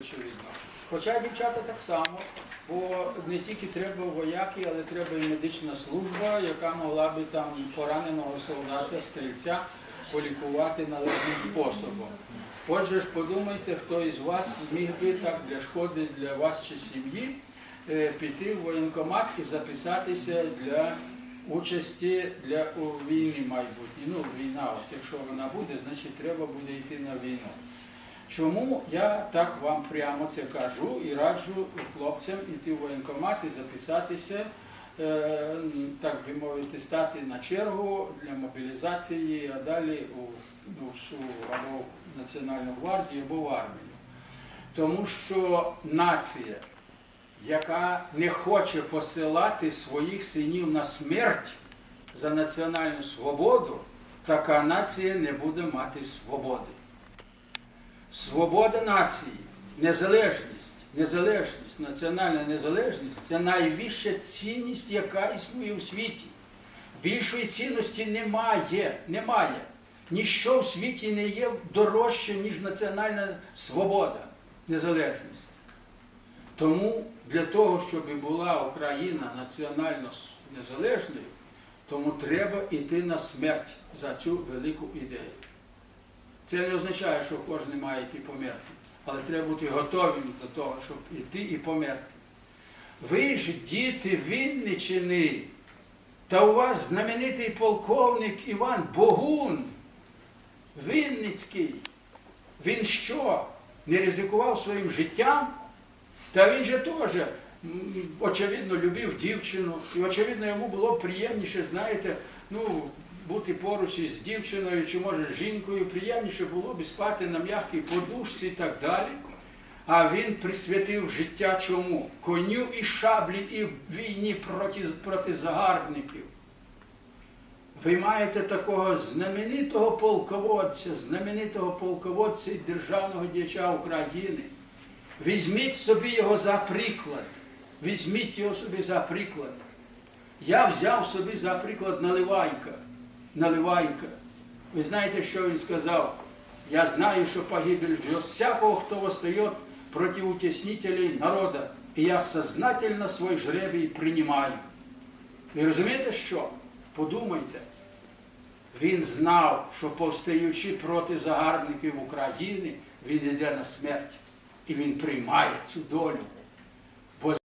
очевидно. Хоча дівчата так само, бо не тільки треба вояки, але треба і медична служба, яка могла би там пораненого солдата, стрільця полікувати належним способом. Отже ж, подумайте, хто із вас міг би так для шкоди для вас чи сім'ї е, піти в воєнкомат і записатися для участі для у війні майбутній. Ну, війна, от якщо вона буде, значить треба буде йти на війну. Чому я так вам прямо це кажу і раджу хлопцям йти в воєнкомат і записатися, е, так би мовити, стати на чергу для мобілізації, а далі у, ну, в або в Національну гвардію, або в армію. Тому що нація, яка не хоче посилати своїх синів на смерть за національну свободу, така нація не буде мати свободи. Свобода нації, незалежність, незалежність, національна незалежність це найвища цінність, яка існує у світі. Більшої цінності немає, немає. Ніщо в світі не є дорожче, ніж національна свобода, незалежність. Тому для того, щоб була Україна національно незалежною, тому треба йти на смерть за цю велику ідею. Це не означає, що кожен має йти померти, але треба бути готовим до того, щоб йти і померти. Ви ж діти Вінничини, та у вас знаменитий полковник Іван Богун, Вінницький. Він що? Не ризикував своїм життям? Та він же теж, очевидно, любив дівчину, і очевидно, йому було приємніше, знаєте, ну, бути поруч із дівчиною чи може з жінкою, приємніше було б спати на м'якій подушці і так далі. А він присвятив життя чому? Коню і шаблі, і війні проти, проти загарбників. Ви маєте такого знаменитого полководця, знаменитого полководця і державного діяча України. Візьміть собі його за приклад. Візьміть його собі за приклад. Я взяв собі за приклад Наливайка. Наливайка. Ви знаєте, що він сказав? Я знаю, що погибель ждет всякого, хто восстает проти утеснителей народа. І я сознательно свій жребій приймаю. Ви розумієте що? Подумайте. Він знав, що повстаючи проти загарбників України, він йде на смерть. І він приймає цю долю.